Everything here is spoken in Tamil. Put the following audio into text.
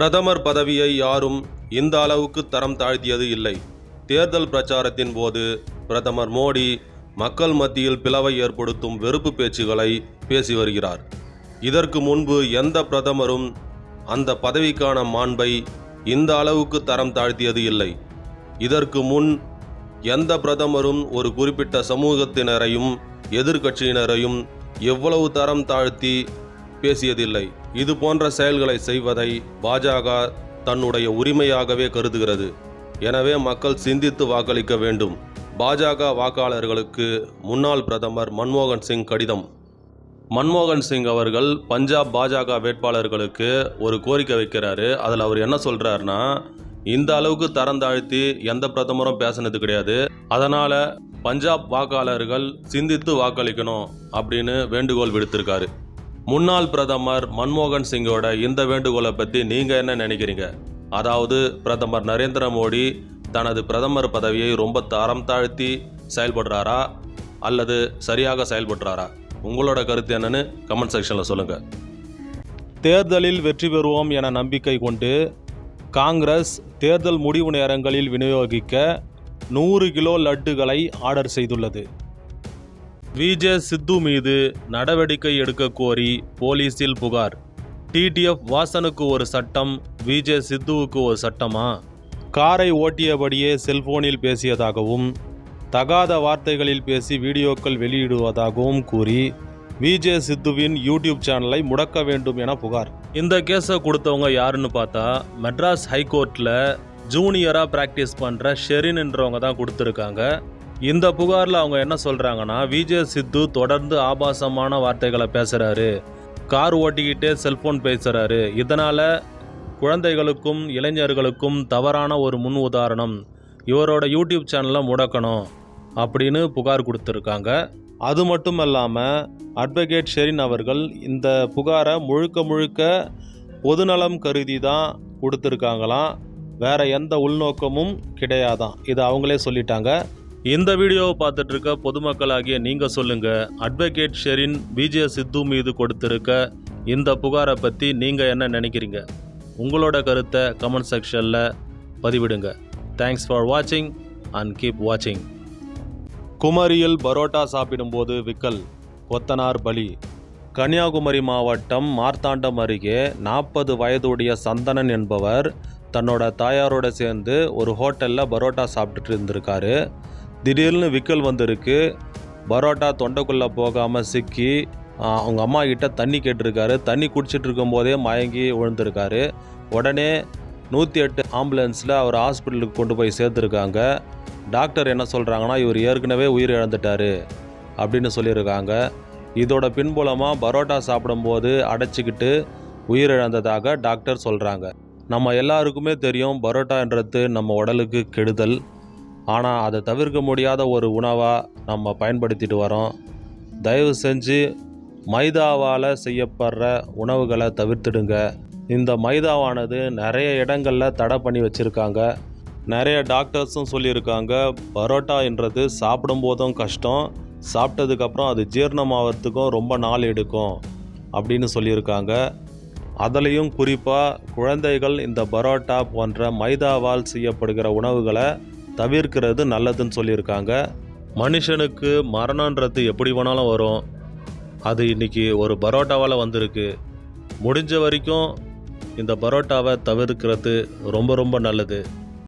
பிரதமர் பதவியை யாரும் இந்த அளவுக்கு தரம் தாழ்த்தியது இல்லை. தேர்தல் பிரச்சாரத்தின் போது பிரதமர் மோடி மக்கள் மத்தியில் பிளவை ஏற்படுத்தும் வெறுப்பு பேச்சுகளை பேசி வருகிறார். இதற்கு முன்பு எந்த பிரதமரும் அந்த பதவிக்கான மாண்பை இந்த அளவுக்கு தரம் தாழ்த்தியது இல்லை. இதற்கு முன் எந்த பிரதமரும் ஒரு குறிப்பிட்ட சமூகத்தினரையும் எதிர்க்கட்சியினரையும் எவ்வளவு தரம் தாழ்த்தி பேசியதில்லை. இது போன்ற செயல்களை செய்வதை பாஜக தன்னுடைய உரிமையாகவே கருதுகிறது. எனவே மக்கள் சிந்தித்து வாக்களிக்க வேண்டும். பாஜக வாக்காளர்களுக்கு முன்னாள் பிரதமர் மன்மோகன் சிங் கடிதம். மன்மோகன் சிங் அவர்கள் பஞ்சாப் பாஜக வேட்பாளர்களுக்கு ஒரு கோரிக்கை வைக்கிறாரு. அதில் அவர் என்ன சொல்கிறாருன்னா இந்த அளவுக்கு தரம் தாழ்த்தி எந்த பிரதமரும் பேசினது கிடையாது. அதனால் பஞ்சாப் வாக்காளர்கள் சிந்தித்து வாக்களிக்கணும் அப்படின்னு வேண்டுகோள் விடுத்திருக்காரு. முன்னாள் பிரதமர் மன்மோகன் சிங்கோட இந்த வேண்டுகோளை பற்றி நீங்கள் என்ன நினைக்கிறீங்க? அதாவது பிரதமர் நரேந்திர மோடி தனது பிரதமர் பதவியை ரொம்ப தரம் தாழ்த்தி செயல்படுறாரா? அல்லது சரியாக செயல்படுறாரா? உங்களோட கருத்து என்னன்னு கமெண்ட் செக்ஷனில் சொல்லுங்கள் தேர்தலில் வெற்றி பெறுவோம் என நம்பிக்கை கொண்டு காங்கிரஸ் தேர்தல் முடிவு நேரங்களில் விநியோகிக்க நூறு கிலோ லட்டுகளை ஆர்டர் செய்துள்ளது. விஜே சித்து மீது நடவடிக்கை எடுக்க கோரி போலீஸில் புகார். டிடிஎஃப் வாசனுக்கு ஒரு சட்டம் விஜே சித்துவுக்கு ஒரு சட்டமா? காரை ஓட்டியபடியே செல்போனில் பேசியதாகவும் தகாத வார்த்தைகளில் பேசி வீடியோக்கள் வெளியிடுவதாகவும் கூறி விஜே சித்துவின் யூடியூப் சேனலை முடக்க வேண்டும் என புகார். இந்த கேஸை கொடுத்தவங்க யாருன்னு பார்த்தா மெட்ராஸ் ஹைகோர்ட்டில் ஜூனியராக ப்ராக்டிஸ் பண்ணுற ஷெரின்ன்றவங்க தான் கொடுத்துருக்காங்க. இந்த புகாரில் அவங்க என்ன சொல்கிறாங்கன்னா விஜே சித்து தொடர்ந்து ஆபாசமான வார்த்தைகளை பேசுகிறாரு கார் ஓட்டிக்கிட்டே செல்ஃபோன் பேசுகிறாரு இதனால் குழந்தைகளுக்கும் இளைஞர்களுக்கும் தவறான ஒரு முன் உதாரணம். இவரோட யூடியூப் சேனலை முடக்கணும் அப்படின்னு புகார் கொடுத்துருக்காங்க. அது மட்டும் இல்லாமல் அட்வொகேட் ஷெரின் அவர்கள் இந்த புகாரை முழுக்க முழுக்க பொதுநலம் கருதி தான் கொடுத்துருக்காங்களாம். வேறு எந்த உள்நோக்கமும் கிடையாதான் இது அவங்களே சொல்லிட்டாங்க. இந்த வீடியோவை பார்த்துட்டு இருக்க பொதுமக்களாகிய நீங்கள் சொல்லுங்கள் அட்வொகேட் ஷெரின் விஜய சித்து மீது கொடுத்திருக்க இந்த புகாரை பற்றி நீங்கள் என்ன நினைக்கிறீங்க? உங்களோட கருத்தை கமெண்ட் செக்ஷனில் பதிவிடுங்க. தேங்க்ஸ் ஃபார் வாட்சிங் அண்ட் கீப் வாட்சிங் குமரியில் பரோட்டா சாப்பிடும்போது விக்கல் கொத்தனார் பலி. கன்னியாகுமரி மாவட்டம் மார்த்தாண்டம் அருகே நாற்பது வயதுடைய சந்தனன் என்பவர் தன்னோட தாயாரோட சேர்ந்து ஒரு ஹோட்டலில் பரோட்டா சாப்பிட்டுட்டு இருந்திருக்காரு. திடீர்னு விக்கல் வந்திருக்கு. பரோட்டா தொண்டைக்குள்ளே போகாமல் சிக்கி அவங்க அம்மா கிட்ட தண்ணி கேட்டிருக்காரு. தண்ணி குடிச்சிட்டு இருக்கும்போதே மயங்கி விழுந்திருக்காரு. உடனே நூற்றி எட்டு ஆம்புலன்ஸில் அவர் ஹாஸ்பிட்டலுக்கு கொண்டு போய் சேர்த்துருக்காங்க. டாக்டர் என்ன சொல்கிறாங்கன்னா இவர் ஏற்கனவே உயிர் இழந்துட்டார் அப்படின்னு சொல்லியிருக்காங்க. இதோட பின்புலமாக பரோட்டா சாப்பிடும்போது அடைச்சிக்கிட்டு உயிரிழந்ததாக டாக்டர் சொல்கிறாங்க நம்ம எல்லாருக்குமே தெரியும் பரோட்டான்றது நம்ம உடலுக்கு கெடுதல். ஆனால் அதை தவிர்க்க முடியாத ஒரு உணவாக நம்ம பயன்படுத்திட்டு வரோம். தயவு செஞ்சு மைதாவால் செய்யப்படுற உணவுகளை தவிர்த்துடுங்க. இந்த மைதாவானது நிறைய இடங்களில் தடை பண்ணி வச்சுருக்காங்க. நிறைய டாக்டர்ஸும் சொல்லியிருக்காங்க பரோட்டா என்றது சாப்பிடும்போதும் கஷ்டம் சாப்பிட்டதுக்கப்புறம் அது ஜீரணமாகறதுக்கும் ரொம்ப நாள் எடுக்கும் அப்படின்னு சொல்லியிருக்காங்க. அதுலேயும் குறிப்பாக குழந்தைகள் இந்த பரோட்டா போன்ற மைதாவால் செய்யப்படுகிற உணவுகளை தவிர்க்கிறது நல்லதுன்னு சொல்லியிருக்காங்க. மனுஷனுக்கு மரணன்றது எப்படி வேணாலும் வரும். அது இன்றைக்கி ஒரு பரோட்டாவால் வந்திருக்கு. முடிஞ்ச வரைக்கும் இந்த பரோட்டாவை தவிர்க்கிறது ரொம்ப ரொம்ப நல்லது.